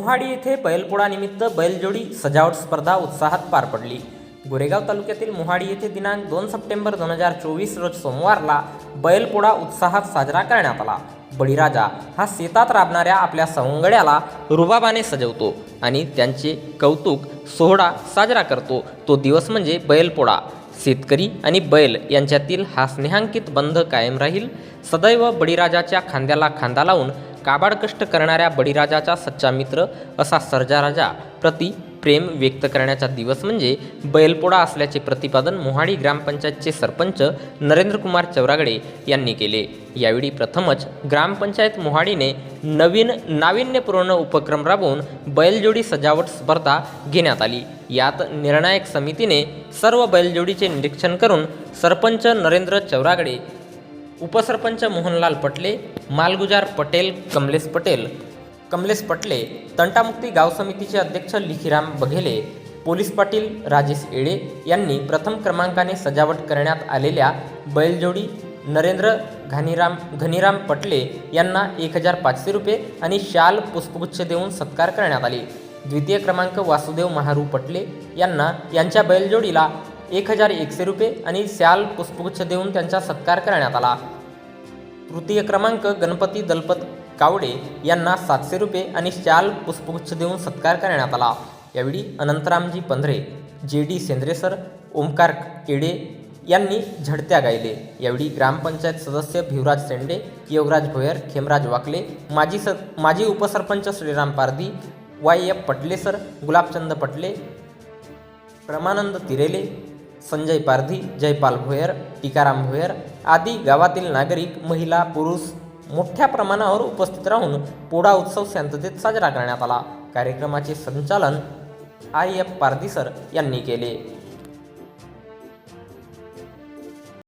मोहाडी येथे बैलपोळानिमित्त बैलजोडी सजावट स्पर्धा उत्साहात पार पडली. गोरेगाव तालुक्यातील मोहाडी येथे दिनांक दोन सप्टेंबर दोन हजार चोवीस रोज सोमवारला बैलपोळा उत्साहात साजरा करण्यात आला. बळीराजा हा शेतात राबणाऱ्या आपल्या सवंगड्याला रुबाबाने सजवतो आणि त्यांचे कौतुक सोहळा साजरा करतो. तो दिवस म्हणजे बैलपोळा. शेतकरी आणि बैल यांच्यातील हा स्नेहांकित बंध कायम राहील. सदैव बळीराजाच्या खांद्याला खांदा लावून काबाड कष्ट करणाऱ्या बळीराजाचा सच्चा मित्र असा सर्जा राजा प्रति प्रेम व्यक्त करण्याचा दिवस म्हणजे बैलपोळा असल्याचे प्रतिपादन मोहाडी ग्रामपंचायतचे सरपंच नरेंद्रकुमार चौरागडे यांनी केले. यावेळी प्रथमच ग्रामपंचायत मोहाडीने नवीन नाविन्यपूर्ण उपक्रम राबवून बैलजोडी सजावट स्पर्धा घेण्यात आली. यात निर्णायक समितीने सर्व बैलजोडीचे निरीक्षण करून सरपंच नरेंद्र चौरागडे उपसरपंच मोहनलाल पटले मालगुजार पटेल कमलेश पटेल कमलेश पटले तंटामुक्ती गाव समितीचे अध्यक्ष लिखीराम बघेले पोलीस पाटील राजेश येळे यांनी प्रथम क्रमांकाने सजावट करण्यात आलेल्या बैलजोडी नरेंद्र घानीराम घनीराम पटले यांना एक हजार पाचशे रुपये आणि शाल पुष्पगुच्छ देऊन सत्कार करण्यात आले. द्वितीय क्रमांक वासुदेव महारू पटले यांना यांच्या बैलजोडीला एक हजार एकशे रुपये आणि शाल पुष्पगुच्छ देऊन त्यांचा सत्कार करण्यात आला. तृतीय क्रमांक गणपती दलपत कावडे यांना सातशे रुपये आणि शाल पुष्पगुच्छ देऊन सत्कार करण्यात आला. यावेळी अनंतरामजी पंधरे जे डी सेंद्रेसर ओमकार केडे यांनी झडत्या गायले. यावेळी ग्रामपंचायत सदस्य भिवराज सेंडे योगराज भोयर खेमराज वाकले माजी स माजी उपसरपंच श्रीराम पारधी वाय एफ पटलेसर गुलाबचंद पटले प्रमानंद तिरेले संजय पारधी जयपाल भोयर टिकाराम भोयर आदी गावातील नागरिक महिला पुरुष मोठ्या प्रमाणावर उपस्थित राहून पोडा उत्सव शांततेत साजरा करण्यात आला. कार्यक्रमाचे संचालन आय एफ पारदीसर यांनी केले.